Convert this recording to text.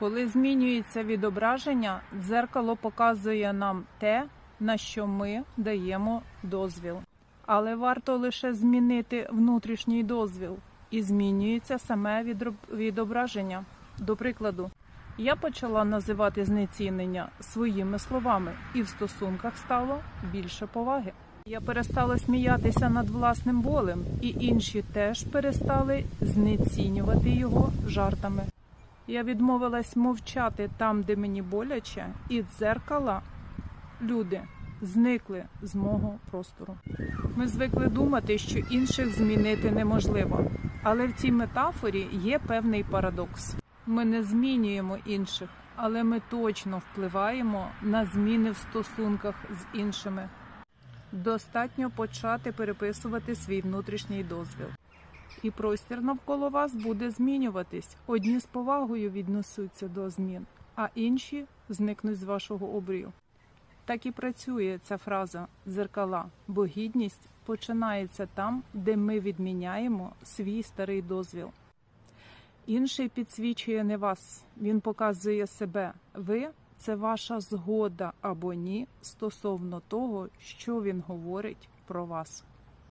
Коли змінюється відображення, дзеркало показує нам те, на що ми даємо дозвіл. Але варто лише змінити внутрішній дозвіл, і змінюється саме відображення. До прикладу, я почала називати знецінення своїми словами, і в стосунках стало більше поваги. Я перестала сміятися над власним болем, і інші теж перестали знецінювати його жартами. Я відмовилась мовчати там, де мені боляче, і дзеркала люди зникли з мого простору. Ми звикли думати, що інших змінити неможливо, але в цій метафорі є певний парадокс. Ми не змінюємо інших, але ми точно впливаємо на зміни в стосунках з іншими. Достатньо почати переписувати свій внутрішній дозвіл. І простір навколо вас буде змінюватись. Одні з повагою віднесуться до змін, а інші зникнуть з вашого обрію. Так і працює ця фраза дзеркала, бо гідність починається там, де ми відміняємо свій старий дозвіл. Інший підсвічує не вас, він показує себе. Ви це ваша згода або ні стосовно того, що він говорить про вас.